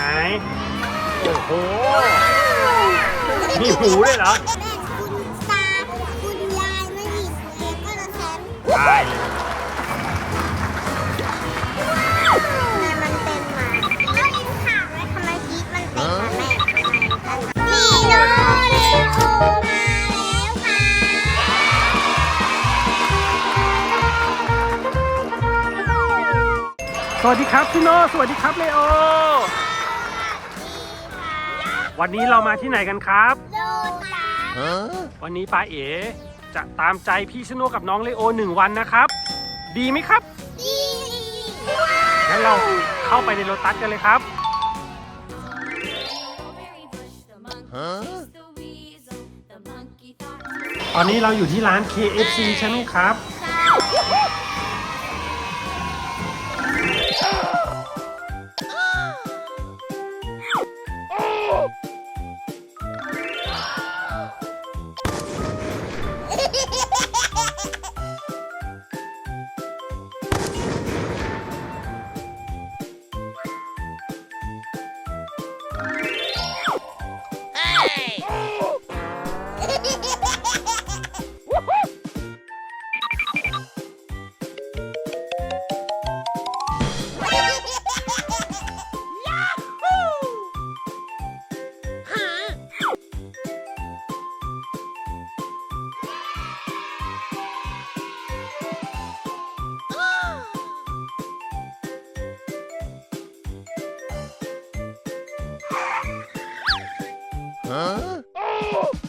ไหน โอ้โห มีหูด้วยเหรอ แม่คุณตาคุณยายไม่มีเองก็จะแชมป์ได้เลยทำไมมันเป็นหมาก็ยินข่าวเลยทำไมชีสมันเป็นหมาแม่ลีโนเลโอมาแล้วค่ะ สวัสดีครับพี่โนสวัสดีครับเลโอ วันนี้เรามาที่ไหนกันครับโลตัสวันนี้ป้าเอ๋จะตามใจพี่ชโนกับน้องเลโอหนึ่งวันนะครับ ดีไหมครับดีงั้นเราเข้าไปในโลตัสกันเลยครับ Berry bush, the monkey the weasel, the monkey thought ตอนนี้เราอยู่ที่ร้าน KFC ใช่ไหมครับ Huh? Oh!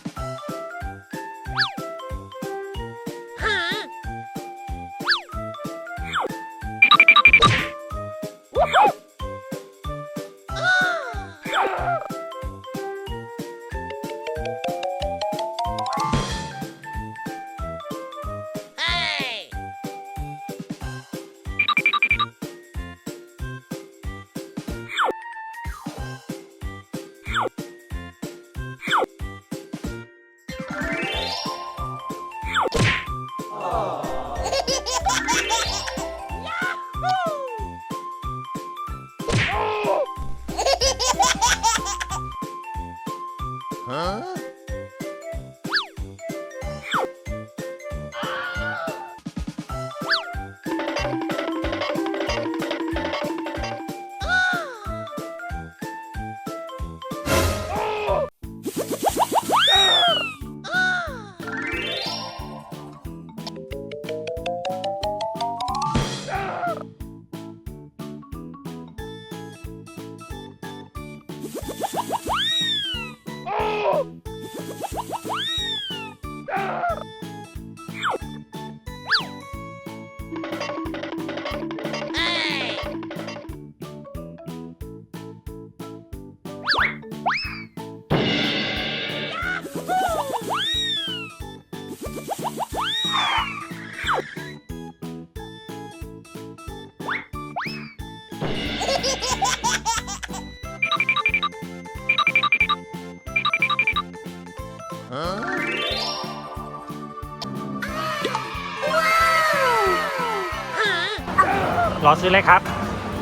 รอซื้ออะไรครับ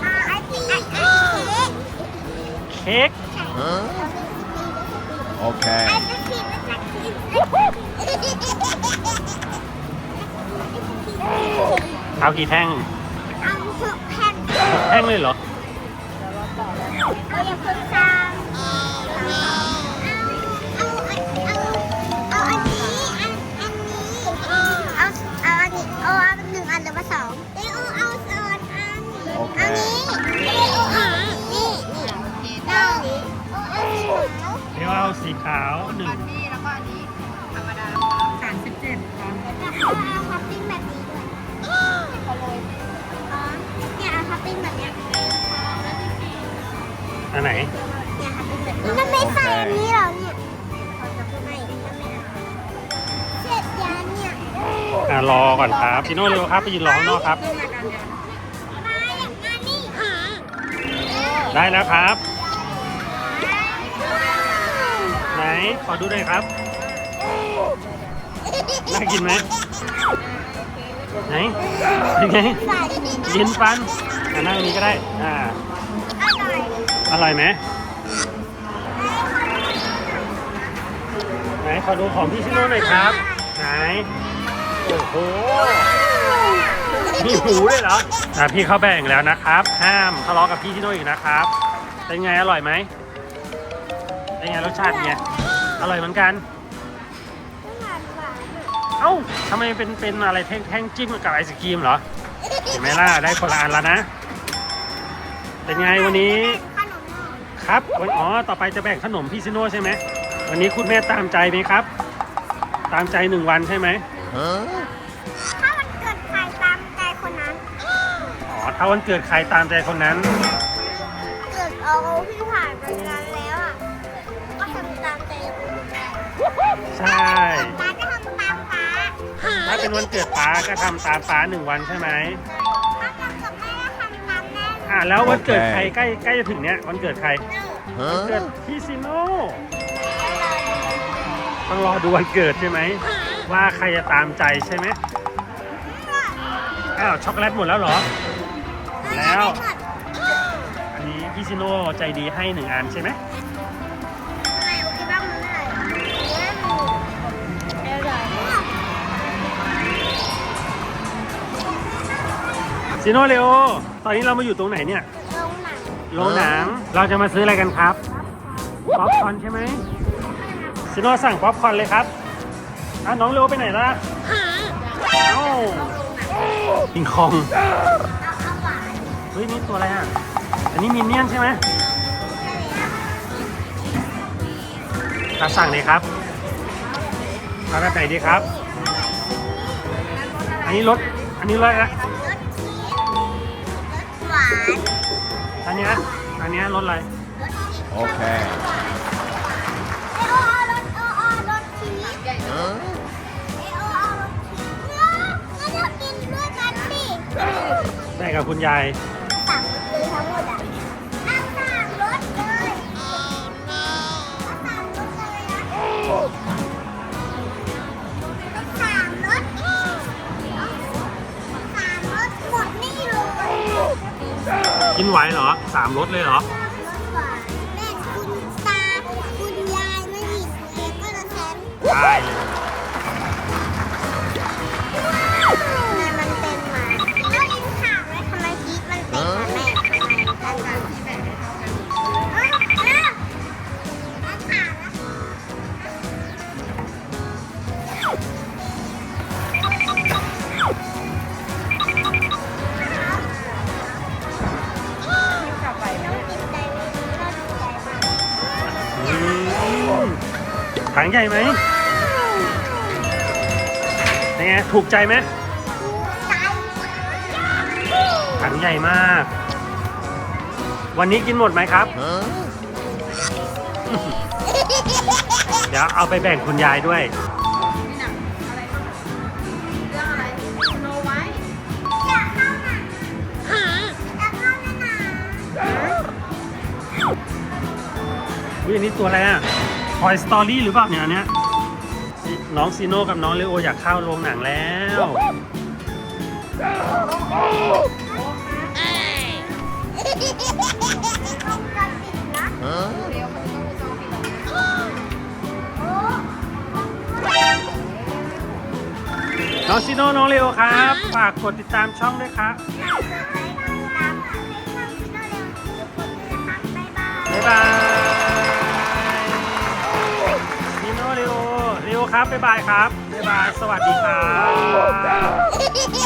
อ่าไอติมไอติมเค้ก Okay. ไอศครีมไอศครีมเอากี่แท่ง เอาหกแผ่น แท่งเลยเหรอ เอาอย่าเพิ่งสั่งเอาเอาเอาเอาอันนี้อันอันนี้เอาเอาอันนี้เอาเอาหนึ่งอันหรือว่าสองเดี๋ยวเอาสองอันอันนี้เดี๋ยวเอานี่นี่เอาเอาอันนี้เดี๋ยวเอาสีขาวหนึ่งแล้วก็เอาท็อปปิ้งแบบนี้ด้วยอ๋อเนี่ยเอาท็อปปิ้งแบบเนี้ย อันไหนเนี่ยท็อปปิ้งแบบนี้มันไม่ใส่อันนี้หรอเนี่ยไม่มันไม่เอาเสร็จยังเนี่ยอ่ารอก่อนครับพี่โน่เร็วครับไปยืนรอข้างนอกครับมาอย่างนั้นนี่หาได้แล้วครับ ไหนขอดูหน่อยครับน่ากินไหมไหนเป็นไงใส่เย็นฟันอะนั่งตรงนี้ก็ได้อ่า อร่อยอร่อยไหมไหนขอดูของพี่ชิโน่หน่อยครับ ไหน โอ้โห มีหูด้วยเหรออะพี่เข้าแบ่งแล้วนะครับ ห้ามทะเลาะกับพี่ชิโน่อีกนะครับ เป็นไงอร่อยไหมเป็นไงรสชาติไงอร่อยเหมือนกัน เอ้าทำไมเป็นเป็นอะไรแท่งจิ้มกับไอศกรีมเหรอ เห็นไหมล่ะ ได้คนละอันแล้วนะ เป็นไงวันนี้ ครับวันอ๋อต่อไปจะแบ่งขนมพี่ซิโน่ใช่ไหมวันนี้คุณแม่ตามใจไหมครับ ตามใจหนึ่งวันใช่ไหมถ้ามันเกิดใครตามใจคนนั้น อ๋อถ้าวันเกิดใครตามใจคนนั้น เกิดเอาพี่ผ่านไปนั้นแล้วอะก็ทำตามใจคนนั้นได้ใช่ป้าก็ทำตามป้าถ้าเป็นวันเกิดป้าก็ทำตามป้าหนึ่งวันใช่ไหมถ้าทำกับแม่ก็ทำตามแม่อ่าแล้ววันเกิดใครใกล้ใกล้จะถึงเนี้ยวันเกิดใครเนอะ วันเกิดพี่ซิโน่ต้องรอดูวันเกิดใช่ไหม ว่าใครจะตามใจใช่ไหมอ้าวช็อกโกแลตหมดแล้วเหรอ แล้ว อันนี้พี่ซิโน่ใจดีให้หนึ่งอันใช่ไหมทำไมโอเคบ้างมันอะไรเนี่ยหนูอร่อยซิโน่เรโอ ตอนนี้เรามาอยู่ตรงไหนเนี่ย โรงหนังโรงหนัง เราจะมาซื้ออะไรกันครับ ป๊อปคอร์นใช่ไหมซิโน่สั่งป๊อปคอร์นเลยครับอะน้องเรโอไปไหนล่ะเอ้าปิงคองเอาเอาหวานเฮ้ยนี่ตัวอะไรอะ อันนี้มินเนี่ยนใช่ไหมอะสั่งเลยครับเอาแบบไหนดีครับ อันนี้รส อันนี้รสอะไรนะรสชีสรสหวาน อันเนี้ยอันเนี้ยรสอะไรรสชีส Okay. เอโอเอารสเอโอเอา กินไหวเหรอสามรสเลยเหรอรสหวานแม่คุณตา คุณยายไม่หยิบเองก็จะแทนได้เลย ถังใหญ่ไหมเป็นไงถูกใจไหมถังใหญ่มาก วันนี้กินหมดไหมครับ Huh? เดี๋ยวเอาไปแบ่งคุณยายด้วยอยากเข้าหนังอยากเข้าหนังอุ้ยอันนี้ตัวอรอ่หรือเปล่าเนี่ยอันเนี้ยน้องซีโน่กับน้องเลโออยากเข้าโรงหนังแล้วน้องซีโน่น้องเลโอครับฝากกดติดตามช่องด้วยครับบ๊ายบาย ครับบ๊ายบายครับบ๊ายบายสวัสดีครับ